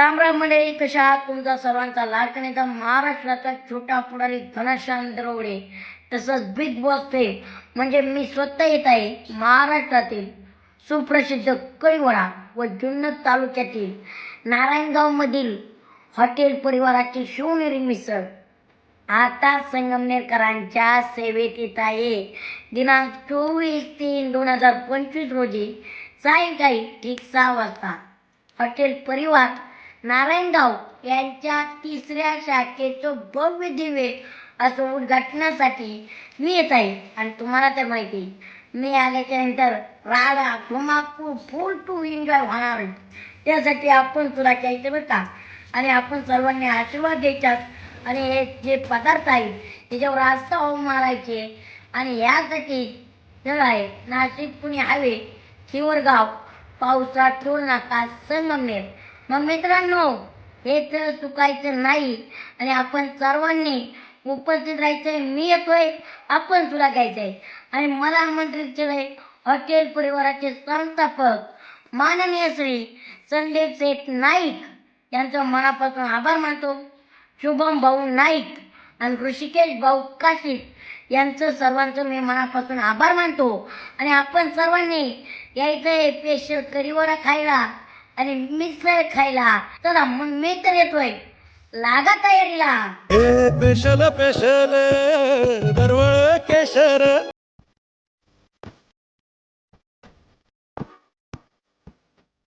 राम राम मंडळी कशा आहात तुमचा सर्वांचा लाडकणीचा महाराष्ट्राचा छोटा पुढारी घनश्याम दरोडे तसंच बिग बॉस फेम म्हणजे मी स्वतः येत आहे महाराष्ट्रातील सुप्रसिद्ध कळीवडा व जुन्नर तालुक्यातील नारायणगावमधील हॉटेल परिवाराची शिवनेरी मिसळ. आता संगमनेरकरांच्या सेवेत येत आहे. दिनांक चोवीस तीन दोन हजार पंचवीस रोजी सायंकाळी ठीक सहा वाजता हॉटेल परिवार नारायणगाव यांच्या तिसऱ्या शाखेचं भव्य दिव्य असं उद्घाटनासाठी मी येत आहे. आणि तुम्हाला तर माहिती मी आल्याच्यानंतर राडा धुमाकूळ फुल टू एन्जॉय होणार त्यासाठी आपण सुद्धा घ्यायचं बरं का? आणि आपण सर्वांनी आशीर्वाद द्यायच्यात आणि हे जे पदार्थ आहेत त्याच्यावर आस्था होऊ मारायचे. आणि यासाठी जर आहे नाशिक पुणे हायवे शिवरगाव पावसा टोल नाका संगमनेर मग मित्रांनो हे तर चुकायचं नाही आणि आपण सर्वांनी उपस्थित राहायचंय. मी येतोय आपण तुला घ्यायचंय. आणि मला आमंत्रित केलंय हॉटेल परिवाराचे संस्थापक माननीय श्री संदीप सेठ नाईक. यांचं मनापासून आभार मानतो. शुभम भाऊ नाईक आणि ऋषिकेश भाऊ काशीत यांचं सर्वांचं मी मनापासून आभार मानतो. आणि आपण सर्वांनी यायचं आहे स्पेशल करिवारा खायला. आणि मिसळ खायला. चला मग मी तर येतोय. लागा तयारीला ए पेशल पेशल दरवळ केशर.